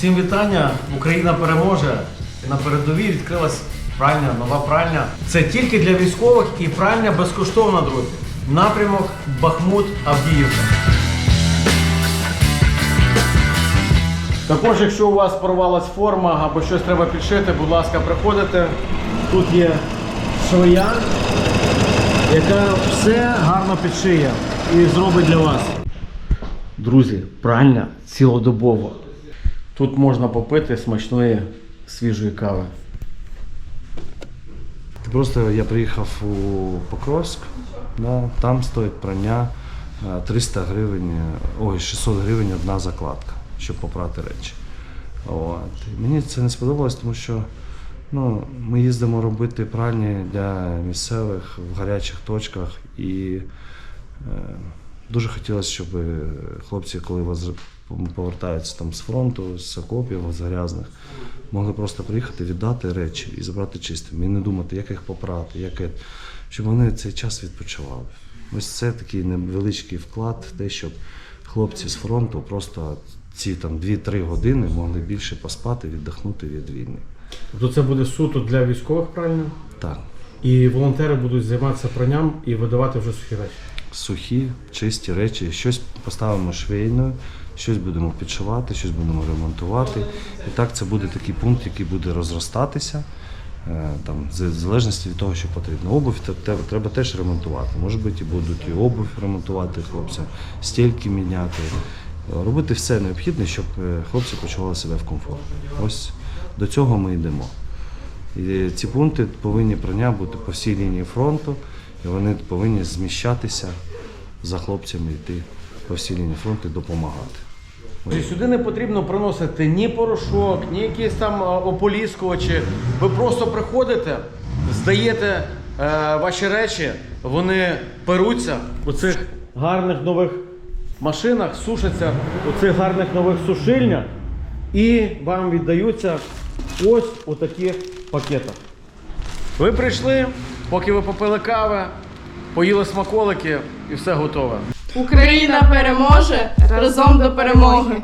Усім вітання! Україна переможе. На передовій відкрилась пральня, нова пральня. Це тільки для військових і пральня безкоштовна, друзі. Напрямок Бахмут Авдіївка. Також, якщо у вас порвалась форма або щось треба підшити, будь ласка, приходите. Тут є швея, яка все гарно підшиє і зробить для вас. Друзі, пральня цілодобово. Тут можна попити смачної свіжої кави. Просто я приїхав у Покровськ, да, там стоїть прання е, 300 гривень, е, ой, 600 гривень одна закладка, щоб попрати речі. От. Мені це не сподобалось, тому що ну, ми їздимо робити пральні для місцевих в гарячих точках і е, дуже хотілося, щоб е, хлопці, коли воз- повертаються там з фронту, з окопів, з грязних, могли просто приїхати, віддати речі і забрати чистими. І не думати, як їх попрати, як... щоб вони цей час відпочивали. Ось це такий невеличкий вклад в те, щоб хлопці з фронту просто ці там 2-3 години могли більше поспати, віддихнути від війни. Тобто це буде суто для військових пральня. Так. І волонтери будуть займатися пранням і видавати вже сухі речі. Сухі, чисті речі, щось поставимо швейною, щось будемо підшивати, щось будемо ремонтувати. І так це буде такий пункт, який буде розростатися. е, Там, в залежності від того, що потрібно. Обувь треба теж ремонтувати. Може бути, і будуть і обувь ремонтувати хлопцям, стільки міняти. Робити все необхідне, щоб е, хлопці почували себе в комфорті. Ось до цього ми йдемо. І ці пункти повинні прання бути по всій лінії фронту, і вони повинні зміщатися за хлопцями, йти по всій лінії фронту і допомагати. Тобто Сюди не потрібно приносити ні порошок, ні якісь там е, ополіскувачі. Ви просто приходите, здаєте е, ваші речі, вони перуться у цих гарних нових машинах, сушаться у цих гарних нових сушильнях і вам віддаються ось у таких пакетах. Ви прийшли, поки ви попили кави, поїли смаколики і все готове. Україна переможе разом до перемоги.